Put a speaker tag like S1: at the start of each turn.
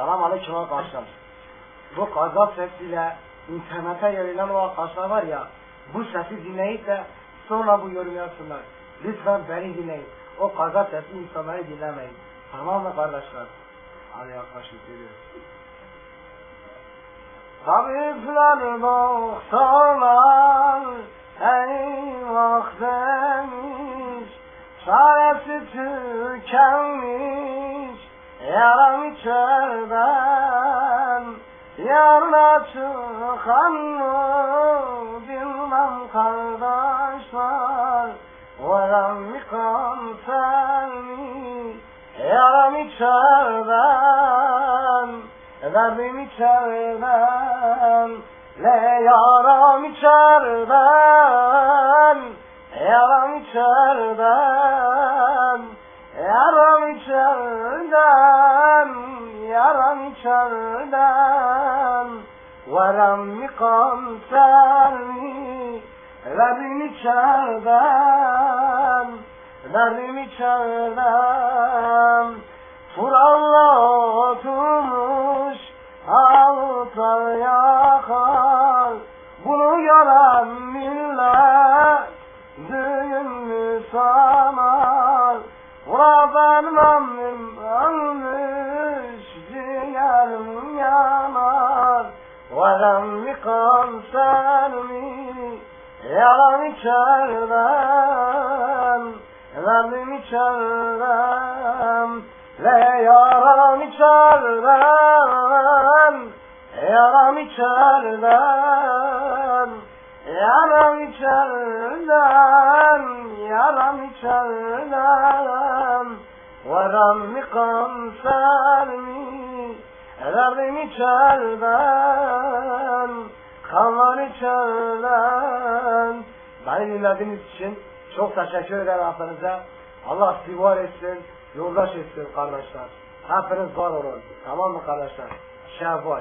S1: Selam aleyküm arkadaşlar. Bu gazap sesiyle internete yayılan o arkadaşlar var ya, bu sesi dinleyip de sonra bu yorum yapsınlar. Lütfen beni dinleyin. O gazap sesi insanları dinlemeyin. Tamam mı kardeşler? Hadi yaklaşık geliyoruz. Tabipler doktorlar eyvah demiş Çaresi tükenmiş yaram içerden Yarına çıkan mı? Bilmem kardeşler Varam bir kanser mi? Yaram içerden Derdim içerden Le yaram içerden Yaram içerden Yaram içerden İçerden Varam mi? Derdim içerden Derdim içerden Furalla oturmuş Altar yakar. Bunu gören millet Düğün sanar? Ura benim Bir kanser mi Yalan içerden Verdim içerden Ve yaram içerden Yaram içerden Yaram içerden Yaram içerden Varam mi kanser mi Derdim içerden Kanlar içerden Beni dinlediğiniz için çok teşekkür ederim hepinize. Allah sizi var etsin, yoldaş etsin kardeşler. Hepiniz var olun. Tamam mı kardeşler? Şevval.